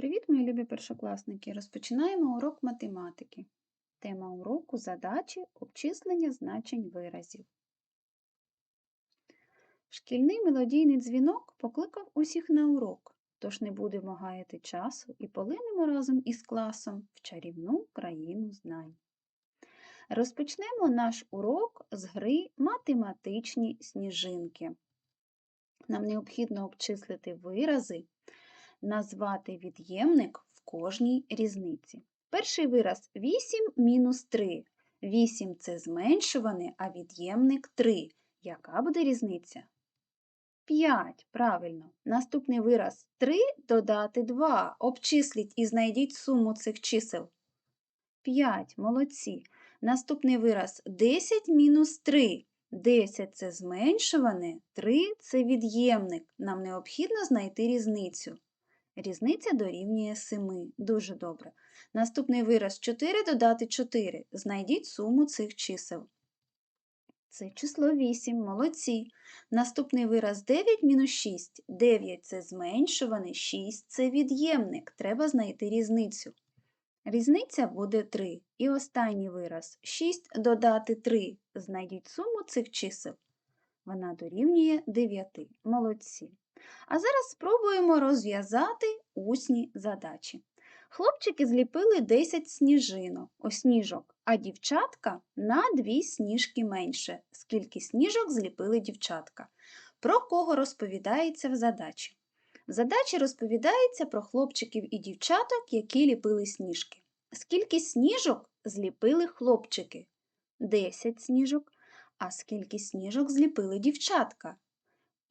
Привіт, мої любі першокласники! Розпочинаємо урок математики. Тема уроку задачі обчислення значень виразів. Шкільний мелодійний дзвінок покликав усіх на урок, тож не будемо гаяти часу і полинемо разом із класом в чарівну країну знань. Розпочнемо наш урок з гри математичні сніжинки. Нам необхідно обчислити вирази назвати від'ємник в кожній різниці. Перший вираз 8 мінус 3. 8 це зменшуване, а від'ємник 3. Яка буде різниця? 5. Правильно. Наступний вираз 3 додати 2. Обчисліть і знайдіть суму цих чисел. 5. Молодці. Наступний вираз 10 мінус 3. 10 це зменшуване, 3 це від'ємник. Нам необхідно знайти різницю. Різниця дорівнює 7. Дуже добре. Наступний вираз 4 додати 4. Знайдіть суму цих чисел. Це число 8. Молодці. Наступний вираз 9 мінус 6. 9 це зменшуване, 6 це від'ємник. Треба знайти різницю. Різниця буде 3. І останній вираз 6 додати 3. Знайдіть суму цих чисел. Вона дорівнює 9. Молодці. А зараз спробуємо розв'язати усні задачі. Хлопчики зліпили 10 сніжинок, о, сніжок, а дівчатка на 2 сніжки менше. Скільки сніжок зліпили дівчатка? Про кого розповідається в задачі? В задачі розповідається про хлопчиків і дівчаток, які ліпили сніжки. Скільки сніжок зліпили хлопчики? 10 сніжок. А скільки сніжок зліпили дівчатка?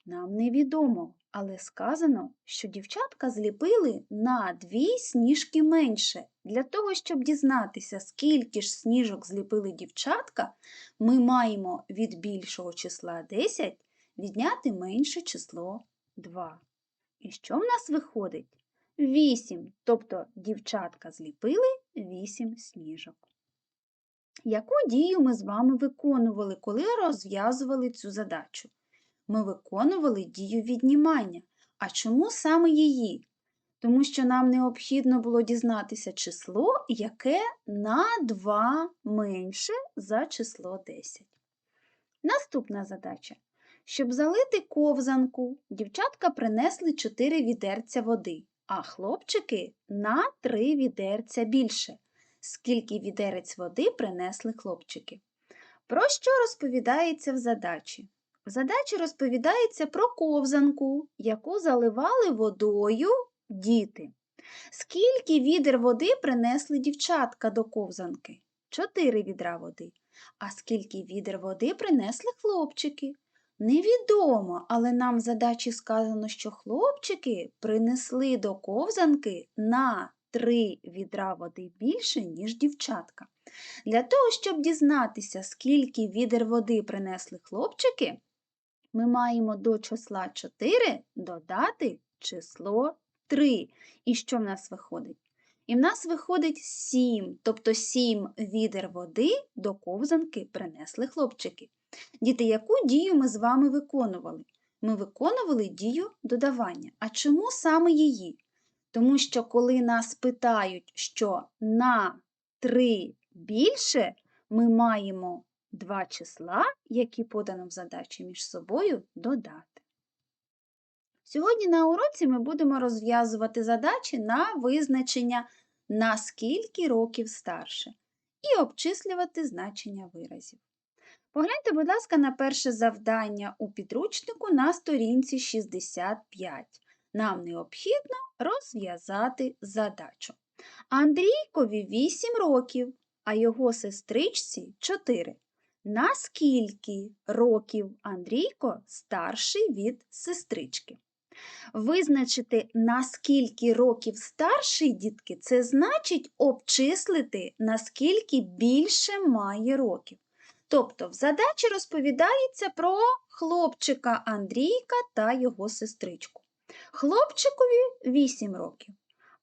Нам невідомо, але сказано, що дівчатка зліпили на дві сніжки менше. Для того, щоб дізнатися, скільки ж сніжок зліпили дівчатка, ми маємо від більшого числа 10 відняти менше число 2. І що в нас виходить? 8, тобто дівчатка зліпили 8 сніжок. Яку дію ми з вами виконували, коли розв'язували цю задачу? Ми виконували дію віднімання. А чому саме її? Тому що нам необхідно було дізнатися число, яке на 2 менше за число 10. Наступна задача. Щоб залити ковзанку, дівчатка принесли 4 відерця води, а хлопчики на 3 відерця більше. Скільки відерець води принесли хлопчики? Про що розповідається в задачі? В задачі розповідається про ковзанку, яку заливали водою діти. Скільки відер води принесли дівчатка до ковзанки? Чотири відра води. А скільки відер води принесли хлопчики? Невідомо, але нам в задачі сказано, що хлопчики принесли до ковзанки на три відра води більше, ніж дівчатка. Для того, щоб дізнатися, скільки відер води принесли хлопчики, ми маємо до числа 4 додати число 3. І що в нас виходить? І в нас виходить 7, тобто 7 відер води до ковзанки принесли хлопчики. Діти, яку дію ми з вами виконували? Ми виконували дію додавання. А чому саме її? Тому що, коли нас питають, що на 3 більше, ми маємо два числа, які подано в задачі між собою, додати. Сьогодні на уроці ми будемо розв'язувати задачі на визначення на скільки років старше і обчислювати значення виразів. Погляньте, будь ласка, на перше завдання у підручнику на сторінці 65. Нам необхідно розв'язати задачу. Андрійкові 8 років, а його сестричці 4. Наскільки років Андрійко старший від сестрички? Визначити, наскільки років старший дітки, це значить обчислити, наскільки більше має років. Тобто в задачі розповідається про хлопчика Андрійка та його сестричку. Хлопчикові 8 років,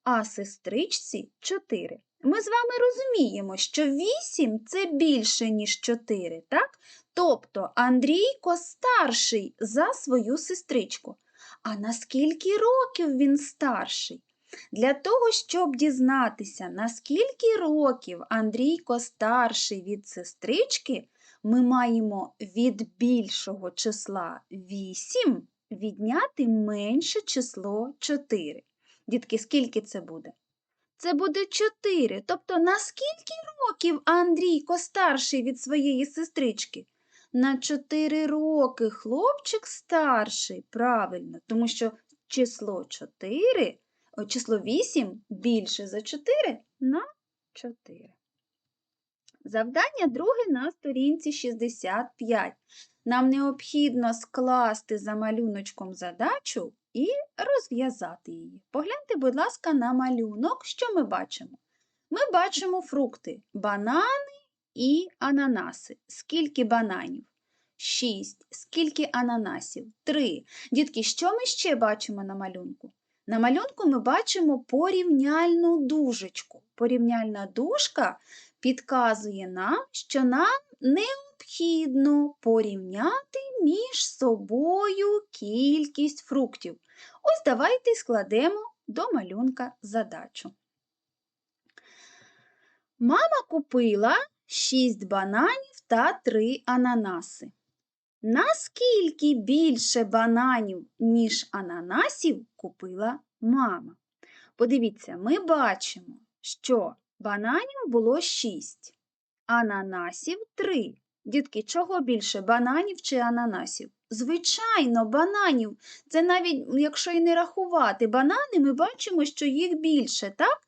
а сестричці 4. Ми з вами розуміємо, що 8 це більше, ніж 4, так? Тобто Андрійко старший за свою сестричку. А наскільки років він старший? Для того, щоб дізнатися, наскільки років Андрійко старший від сестрички, ми маємо від більшого числа 8 відняти менше число 4. Дітки, скільки це буде? Це буде 4. Тобто, на скільки років Андрійко старший від своєї сестрички? На 4 роки хлопчик старший, правильно, тому що число 4, о, число 8 більше за 4 на 4. Завдання друге на сторінці 65. Нам необхідно скласти за малюночком задачу і розв'язати її. Погляньте, будь ласка, на малюнок, що ми бачимо? Ми бачимо фрукти, банани і ананаси. Скільки бананів? 6. Скільки ананасів? 3. Дітки, що ми ще бачимо на малюнку? На малюнку ми бачимо порівняльну дужечку. Порівняльна дужка підказує нам, що нам необхідно порівняти між собою кількість фруктів. Ось давайте складемо до малюнка задачу. Мама купила 6 бананів та 3 ананаси. Наскільки більше бананів, ніж ананасів, купила мама? Подивіться, ми бачимо, що бананів було 6, ананасів 3. Дітки, чого більше бананів чи ананасів? Звичайно, бананів. Це навіть, якщо і не рахувати банани, ми бачимо, що їх більше, так?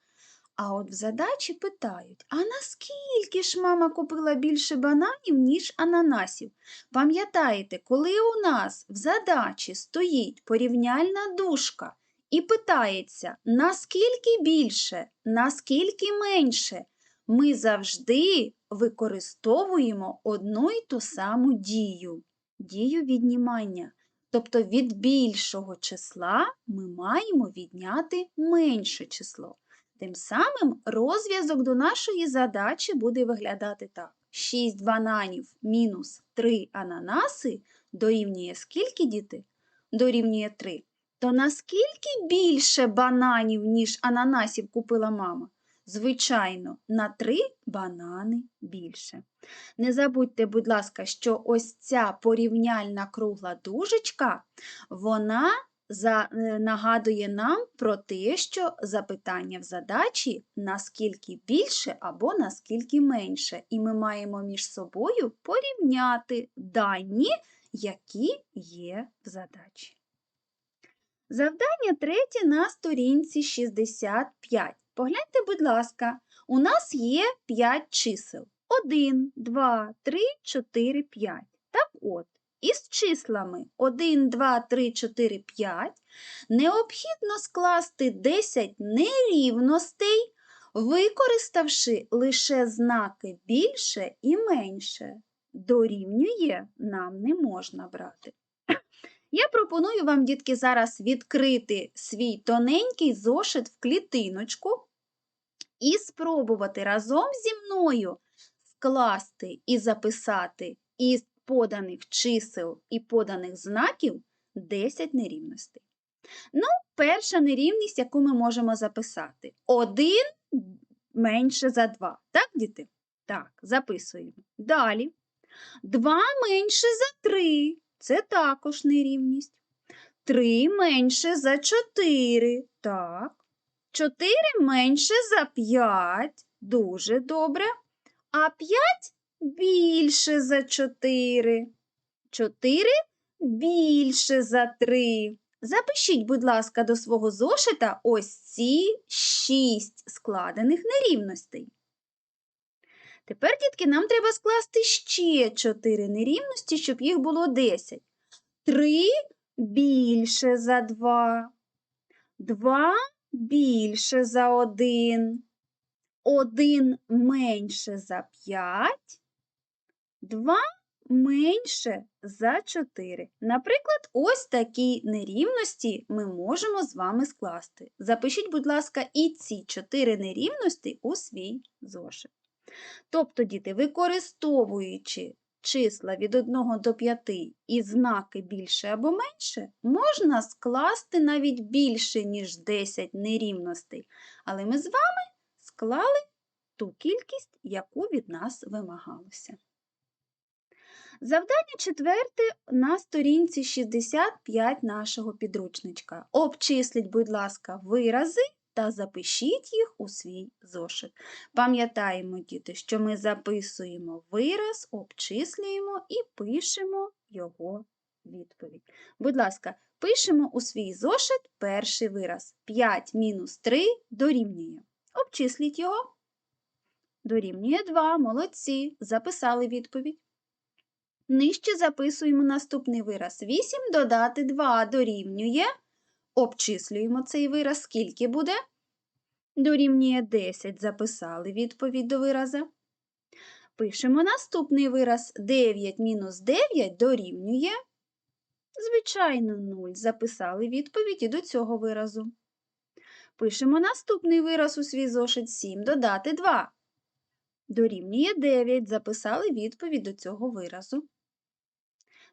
А от в задачі питають: а наскільки ж мама купила більше бананів, ніж ананасів? Пам'ятаєте, коли у нас в задачі стоїть порівняльна дужка і питається, наскільки більше, наскільки менше, ми завжди використовуємо одну й ту саму дію дію віднімання. Тобто від більшого числа ми маємо відняти менше число. Тим самим розв'язок до нашої задачі буде виглядати так. 6 бананів мінус 3 ананаси дорівнює скільки діти? Дорівнює 3. То наскільки більше бананів, ніж ананасів купила мама? Звичайно, на 3 банани більше. Не забудьте, будь ласка, що ось ця порівняльна кругла дужечка, вона за, е, нагадує нам про те, що запитання в задачі наскільки більше або наскільки менше. І ми маємо між собою порівняти дані, які є в задачі. Завдання третє на сторінці 65. Погляньте, будь ласка, у нас є 5 чисел. 1, 2, 3, 4, 5. Так от, із числами 1, 2, 3, 4, 5 необхідно скласти 10 нерівностей, використавши лише знаки більше і менше. Дорівнює нам не можна брати. Я пропоную вам, дітки, зараз відкрити свій тоненький зошит в клітиночку і спробувати разом зі мною скласти і записати із поданих чисел і поданих знаків 10 нерівностей. Ну, перша нерівність, яку ми можемо записати. 1 менше за 2. Так, діти? Так, записуємо. Далі. 2 менше за 3. Це також нерівність. 3 менше за 4. Так. 4 менше за 5. Дуже добре. А 5 більше за 4. 4 більше за 3. Запишіть, будь ласка, до свого зошита ось ці 6 складених нерівностей. Тепер, дітки, нам треба скласти ще 4 нерівності, щоб їх було 10. 3 більше за 2. 2 більше за 1. 1 менше за 5. 2 менше за 4. Наприклад, ось такі нерівності ми можемо з вами скласти. Запишіть, будь ласка, і ці 4 нерівності у свій зошит. Тобто, діти, використовуючи числа від 1 до 5 і знаки більше або менше, можна скласти навіть більше, ніж 10 нерівностей. Але ми з вами склали ту кількість, яку від нас вимагалося. Завдання четверте на сторінці 65 нашого підручничка. Обчисліть, будь ласка, вирази та запишіть їх у свій зошит. Пам'ятаємо, діти, що ми записуємо вираз, обчислюємо і пишемо його відповідь. Будь ласка, пишемо у свій зошит перший вираз. 5 мінус 3 дорівнює. Обчисліть його. Дорівнює 2. Молодці. Записали відповідь. Нижче записуємо наступний вираз. 8 додати 2 дорівнює. Обчислюємо цей вираз. Скільки буде? Дорівнює 10. Записали відповідь до вираза. Пишемо наступний вираз. 9 мінус 9 дорівнює. Звичайно, 0. Записали відповідь і до цього виразу. Пишемо наступний вираз у свій зошит 7 додати 2. Дорівнює 9. Записали відповідь до цього виразу.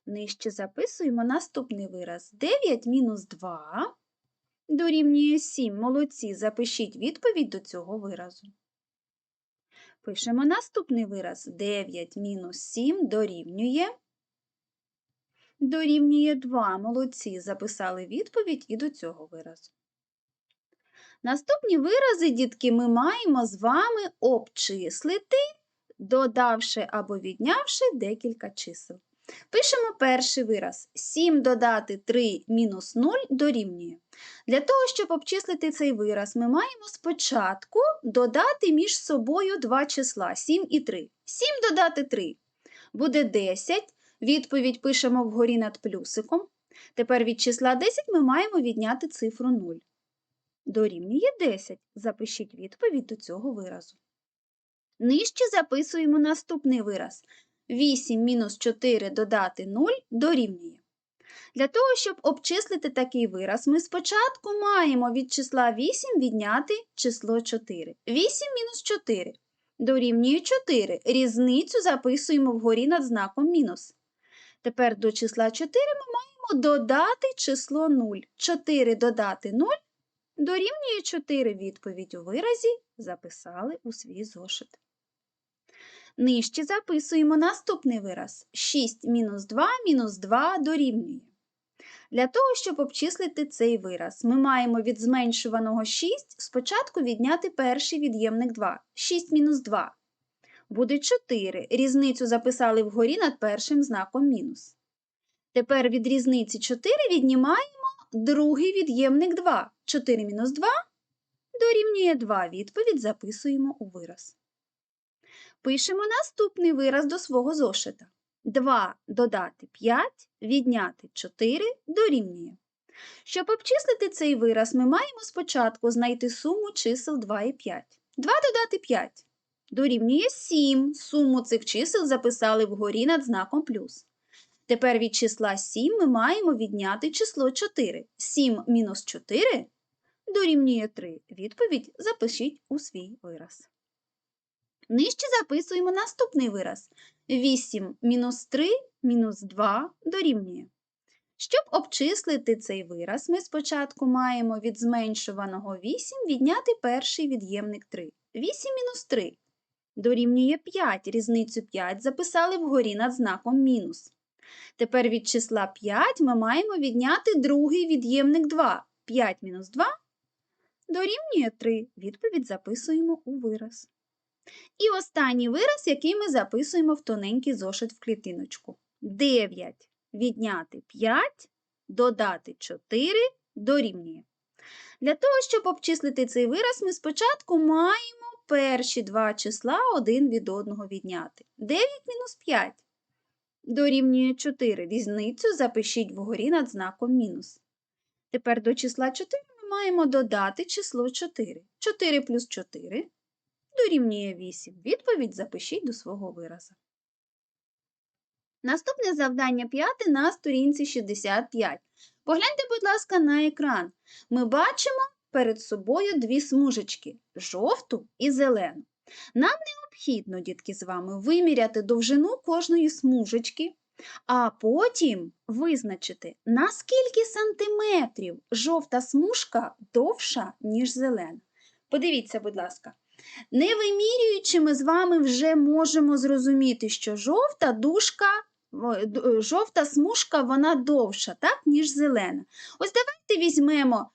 Нижче записуємо наступний вираз. 9 мінус 2 дорівнює 7. Молодці, запишіть відповідь до цього виразу. Пишемо наступний вираз. 9 мінус 7 дорівнює. Дорівнює 2. Молодці, записали відповідь і до цього виразу. Наступні вирази, дітки, ми маємо з вами обчислити, додавши або віднявши декілька чисел. Пишемо перший вираз. 7 додати 3 мінус 0 дорівнює. Для того, щоб обчислити цей вираз, ми маємо спочатку додати між собою два числа 7 і 3. 7 додати 3 буде 10. Відповідь пишемо вгорі над плюсиком. Тепер від числа 10 ми маємо відняти цифру 0. Дорівнює 10. Запишіть відповідь до цього виразу. Нижче записуємо наступний вираз. 8 мінус 4 додати 0 дорівнює. Для того, щоб обчислити такий вираз, ми спочатку маємо від числа 8 відняти число 4. 8 мінус 4 дорівнює 4. Різницю записуємо вгорі над знаком мінус. Тепер до числа 4 ми маємо додати число 0. 4 додати 0 дорівнює 4. Відповідь у виразі записали у свій зошит. Нижче записуємо наступний вираз. 6 мінус 2 мінус 2 дорівнює. Для того, щоб обчислити цей вираз, ми маємо від зменшуваного 6 спочатку відняти перший від'ємник 2. 6 мінус 2 буде 4. Різницю записали вгорі над першим знаком мінус. Тепер від різниці 4 віднімаємо другий від'ємник 2. 4 мінус 2 дорівнює 2. Відповідь записуємо у вираз. Пишемо наступний вираз до свого зошита. 2 додати 5, відняти 4 дорівнює. Щоб обчислити цей вираз, ми маємо спочатку знайти суму чисел 2 і 5. 2 додати 5 дорівнює 7. Суму цих чисел записали вгорі над знаком плюс. Тепер від числа 7 ми маємо відняти число 4. 7 мінус 4 дорівнює 3. Відповідь запишіть у свій вираз. Нижче записуємо наступний вираз. 8 мінус 3 мінус 2 дорівнює. Щоб обчислити цей вираз, ми спочатку маємо від зменшуваного 8 відняти перший від'ємник 3. 8 мінус 3 дорівнює 5. Різницю 5 записали вгорі над знаком мінус. Тепер від числа 5 ми маємо відняти другий від'ємник 2. 5 мінус 2 дорівнює 3. Відповідь записуємо у вираз. І останній вираз, який ми записуємо в тоненький зошит в клітиночку. 9 відняти 5, додати 4 дорівнює. Для того, щоб обчислити цей вираз, ми спочатку маємо перші два числа один від одного відняти. 9 мінус 5 дорівнює 4. Різницю запишіть вгорі над знаком мінус. Тепер до числа 4 ми маємо додати число 4. 4 плюс 4 дорівнює 8. Відповідь запишіть до свого вираза. Наступне завдання п'яте на сторінці 65. Погляньте, будь ласка, на екран. Ми бачимо перед собою дві смужечки жовту і зелену. Нам необхідно, дітки, з вами виміряти довжину кожної смужечки, а потім визначити, на скільки сантиметрів жовта смужка довша, ніж зелена. Подивіться, будь ласка. Не вимірюючи, ми з вами вже можемо зрозуміти, що жовта дужка, е, жовта смужка вона довша, так, ніж зелена. Ось давайте візьмемо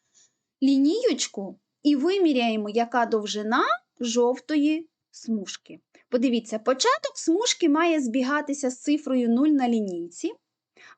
лінієчку і виміряємо, яка довжина жовтої смужки. Подивіться, початок смужки має збігатися з цифрою 0 на лінійці,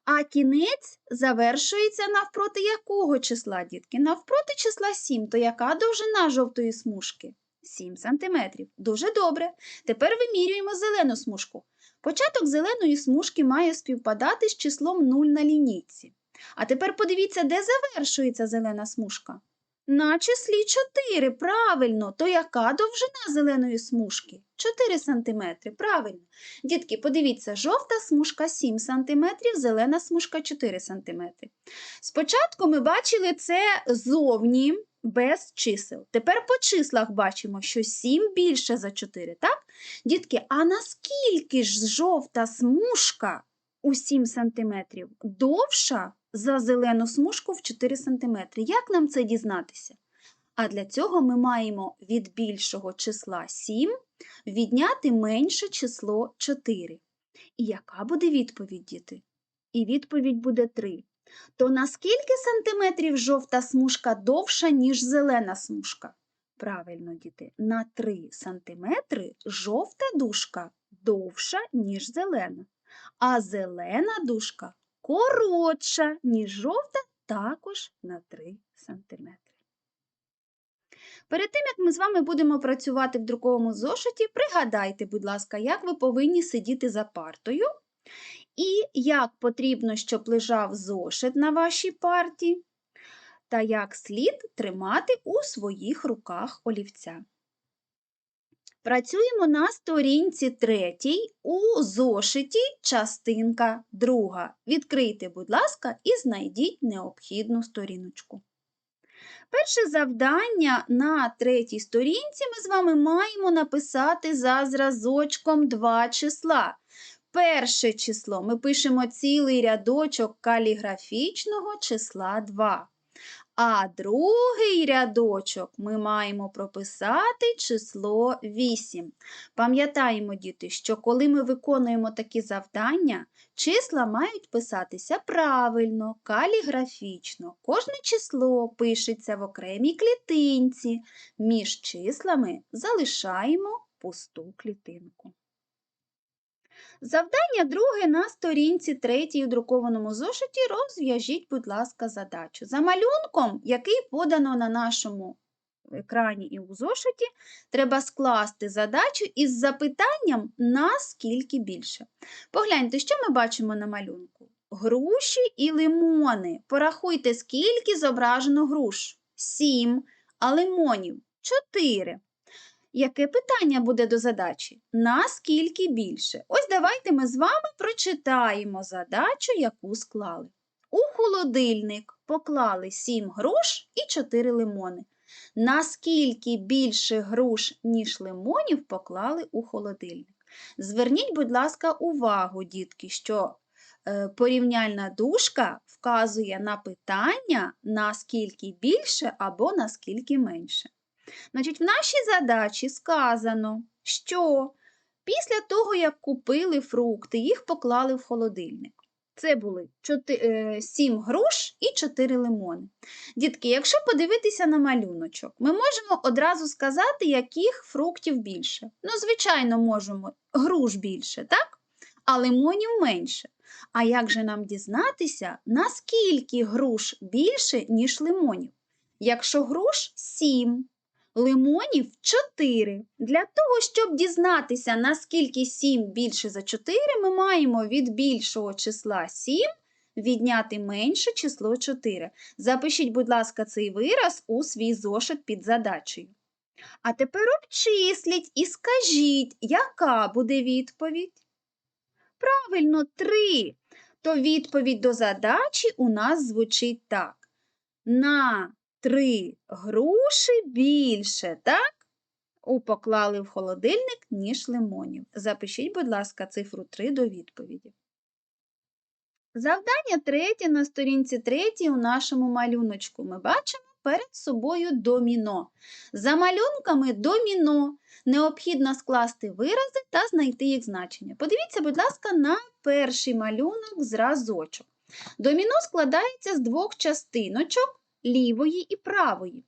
а кінець завершується навпроти якого числа, дітки? Навпроти числа 7, то яка довжина жовтої смужки? 7 см. Дуже добре. Тепер вимірюємо зелену смужку. Початок зеленої смужки має співпадати з числом 0 на лінійці. А тепер подивіться, де завершується зелена смужка. На числі 4, правильно. То яка довжина зеленої смужки? 4 см, правильно. Дітки, подивіться, жовта смужка 7 см, зелена смужка 4 см. Спочатку ми бачили це зовні без чисел. Тепер по числах бачимо, що 7 більше за 4, так? Дітки, а наскільки ж жовта смужка у 7 см довша за зелену смужку в 4 см? Як нам це дізнатися? А для цього ми маємо від більшого числа 7 відняти менше число 4. І яка буде відповідь, діти? І відповідь буде 3. То на скільки сантиметрів жовта смужка довша, ніж зелена смужка? Правильно, діти, на 3 сантиметри жовта дужка довша, ніж зелена, а зелена дужка коротша, ніж жовта, також на 3 сантиметри. Перед тим, як ми з вами будемо працювати в друковому зошиті, пригадайте, будь ласка, як ви повинні сидіти за партою і як потрібно, щоб лежав зошит на вашій парті, та як слід тримати у своїх руках олівця. Працюємо на сторінці третій у зошиті частинка друга. Відкрийте, будь ласка, і знайдіть необхідну сторіночку. Перше завдання на третій сторінці ми з вами маємо написати за зразочком два числа. Перше число ми пишемо цілий рядочок каліграфічного числа 2. А другий рядочок ми маємо прописати число 8. Пам'ятаємо, діти, що коли ми виконуємо такі завдання, числа мають писатися правильно, каліграфічно. Кожне число пишеться в окремій клітинці. Між числами залишаємо пусту клітинку. Завдання друге на сторінці третій у друкованому зошиті розв'яжіть, будь ласка, задачу. За малюнком, який подано на нашому екрані і у зошиті, треба скласти задачу із запитанням наскільки більше. Погляньте, що ми бачимо на малюнку. Груші і лимони. Порахуйте, скільки зображено груш. Сім, а лимонів чотири. Яке питання буде до задачі? Наскільки більше? Ось давайте ми з вами прочитаємо задачу, яку склали. У холодильник поклали 7 груш і 4 лимони. Наскільки більше груш, ніж лимонів, поклали у холодильник? Зверніть, будь ласка, увагу, дітки, що е, порівняльна дужка вказує на питання, наскільки більше або наскільки менше. Значить, в нашій задачі сказано, що після того, як купили фрукти, їх поклали в холодильник. Це були 7 груш і 4 лимони. Дітки, якщо подивитися на малюночок, ми можемо одразу сказати, яких фруктів більше. Ну, звичайно, можемо груш більше, так? А лимонів менше. А як же нам дізнатися, наскільки груш більше, ніж лимонів? Якщо груш 7, лимонів 4. Для того, щоб дізнатися, наскільки 7 більше за 4, ми маємо від більшого числа 7 відняти менше число 4. Запишіть, будь ласка, цей вираз у свій зошит під задачею. А тепер обчисліть і скажіть, яка буде відповідь? Правильно, 3. То відповідь до задачі у нас звучить так. На три груші більше, так? у поклали в холодильник, ніж лимонів. Запишіть, будь ласка, цифру 3 до відповіді. Завдання третє на сторінці третій у нашому малюночку. Ми бачимо перед собою доміно. За малюнками доміно необхідно скласти вирази та знайти їх значення. Подивіться, будь ласка, на перший малюнок зразочок. Доміно складається з двох частиночок лівої і правої.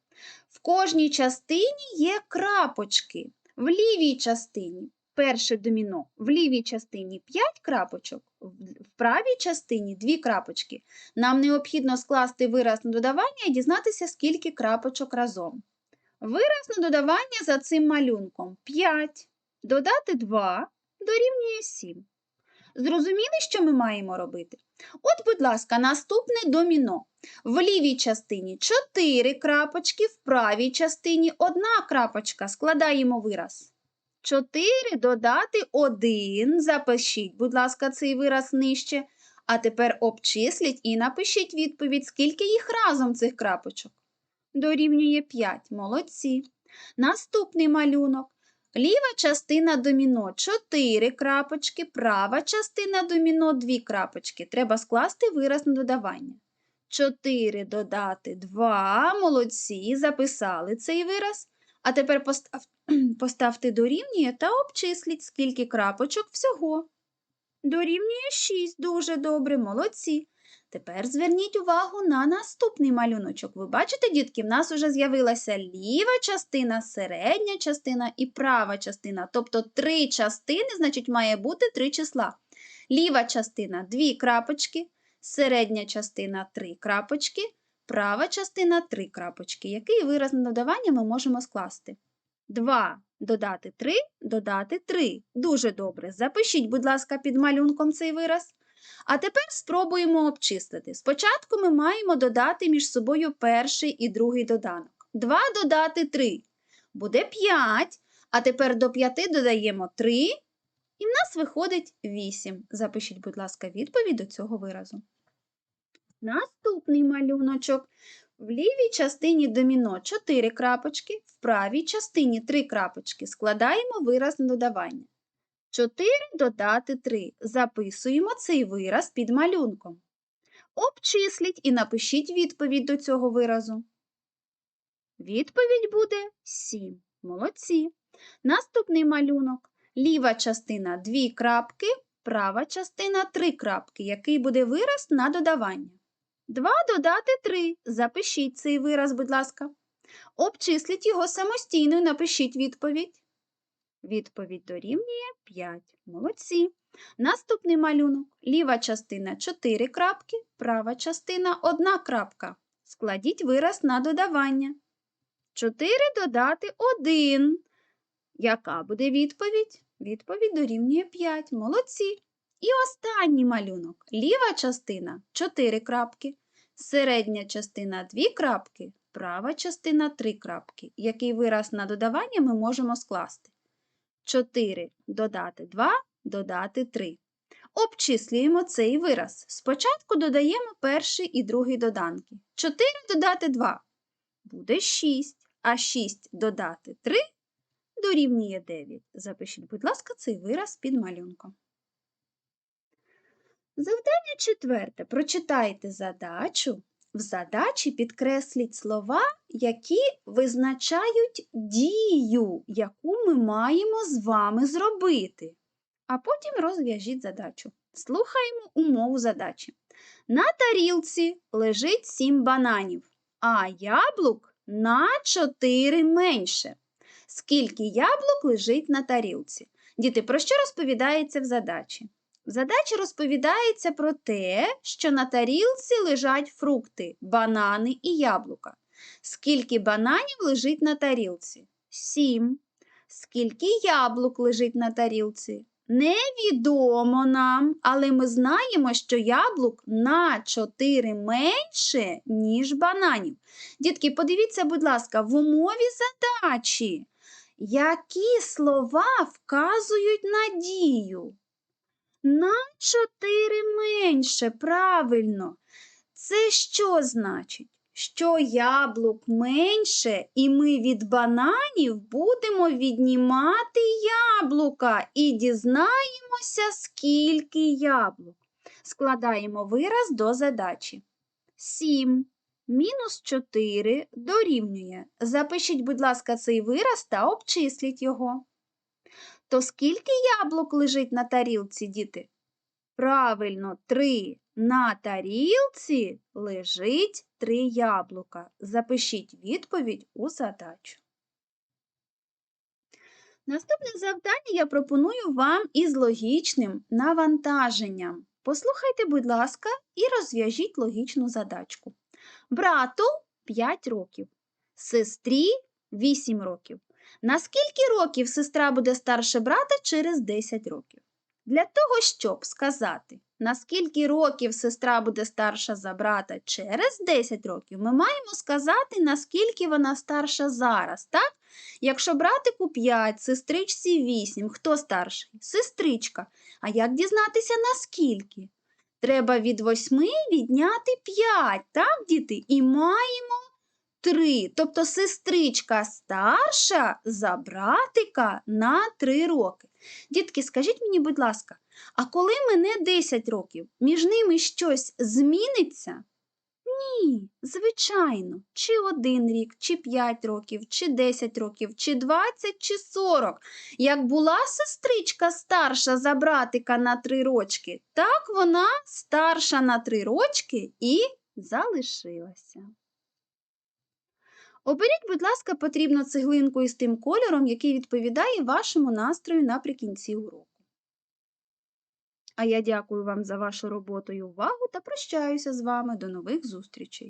В кожній частині є крапочки. В лівій частині перше доміно, в лівій частині 5 крапочок, в правій частині 2 крапочки. Нам необхідно скласти вираз на додавання і дізнатися, скільки крапочок разом. Вираз на додавання за цим малюнком 5. Додати 2 дорівнює 7. Зрозуміли, що ми маємо робити? От, будь ласка, наступне доміно. В лівій частині 4 крапочки, в правій частині 1 крапочка. Складаємо вираз. 4 додати 1. Запишіть, будь ласка, цей вираз нижче. А тепер обчисліть і напишіть відповідь, скільки їх разом цих крапочок. Дорівнює 5. Молодці. Наступний малюнок. Ліва частина доміно 4 крапочки, права частина доміно 2 крапочки. Треба скласти вираз на додавання. 4 додати 2. Молодці. Записали цей вираз. А тепер постав, поставте дорівнює та обчисліть, скільки крапочок всього. Дорівнює 6. Дуже добре, молодці. Тепер зверніть увагу на наступний малюночок. Ви бачите, дітки, в нас вже з'явилася ліва частина, середня частина і права частина. Тобто три частини, значить, має бути три числа. Ліва частина дві крапочки, середня частина три крапочки, права частина три крапочки. Який вираз на додавання ми можемо скласти? 2 додати 3, додати 3. Дуже добре. Запишіть, будь ласка, під малюнком цей вираз. А тепер спробуємо обчислити. Спочатку ми маємо додати між собою перший і другий доданок. 2 додати 3 буде 5, а тепер до 5 додаємо 3, і в нас виходить 8. Запишіть, будь ласка, відповідь до цього виразу. Наступний малюночок. В лівій частині доміно 4 крапочки, в правій частині 3 крапочки. Складаємо вираз на додавання. 4 додати 3. Записуємо цей вираз під малюнком. Обчисліть і напишіть відповідь до цього виразу. Відповідь буде 7. Молодці. Наступний малюнок. Ліва частина 2 крапки, права частина 3 крапки. Який буде вираз на додавання? 2 додати 3. Запишіть цей вираз, будь ласка. Обчисліть його самостійно і напишіть відповідь. Відповідь дорівнює 5. Молодці. Наступний малюнок. Ліва частина 4 крапки, права частина 1 крапка. Складіть вираз на додавання. 4 додати 1. Яка буде відповідь? Відповідь дорівнює 5. Молодці. І останній малюнок. Ліва частина 4 крапки, середня частина 2 крапки, права частина 3 крапки. Який вираз на додавання ми можемо скласти? 4 додати 2, додати 3. Обчислюємо цей вираз. Спочатку додаємо перший і другий доданки. 4 додати 2 буде 6, а 6 додати 3 дорівнює 9. Запишіть, будь ласка, цей вираз під малюнком. Завдання четверте. Прочитайте задачу. В задачі підкресліть слова, які визначають дію, яку ми маємо з вами зробити. А потім розв'яжіть задачу. Слухаємо умову задачі. На тарілці лежить 7 бананів, а яблук на 4 менше. Скільки яблук лежить на тарілці? Діти, про що розповідається в задачі? В задачі розповідається про те, що на тарілці лежать фрукти, банани і яблука. Скільки бананів лежить на тарілці? Сім. Скільки яблук лежить на тарілці? Невідомо нам, але ми знаємо, що яблук на 4 менше, ніж бананів. Дітки, подивіться, будь ласка, в умові задачі, які слова вказують на дію? На 4 менше, правильно. Це що значить? що яблук менше, і ми від бананів будемо віднімати яблука і дізнаємося, скільки яблук. Складаємо вираз до задачі. 7 мінус 4 дорівнює. Запишіть, будь ласка, цей вираз та обчисліть його. То скільки яблук лежить на тарілці, діти? Правильно, 3. На тарілці лежить 3 яблука. Запишіть відповідь у задачу. Наступне завдання я пропоную вам із логічним навантаженням. Послухайте, будь ласка, і розв'яжіть логічну задачку. Брату 5 років, сестрі 8 років. На скільки років сестра буде старше брата через 10 років? Для того, щоб сказати, на скільки років сестра буде старша за брата через 10 років, ми маємо сказати, наскільки вона старша зараз, так? Якщо братику 5, сестричці 8, хто старший? Сестричка. А як дізнатися наскільки? Треба від 8 відняти 5, так, діти? І маємо 3. Тобто сестричка старша за братика на 3 роки. Дітки, скажіть мені, будь ласка, а коли мене 10 років, між ними щось зміниться? Ні, звичайно, чи один рік, чи 5 років, чи 10 років, чи 20, чи 40. Як була сестричка старша за братика на 3 рочки, так вона старша на 3 рочки і залишилася. Оберіть, будь ласка, потрібну цеглинку із тим кольором, який відповідає вашому настрою наприкінці уроку. А я дякую вам за вашу роботу і увагу та прощаюся з вами. До нових зустрічей!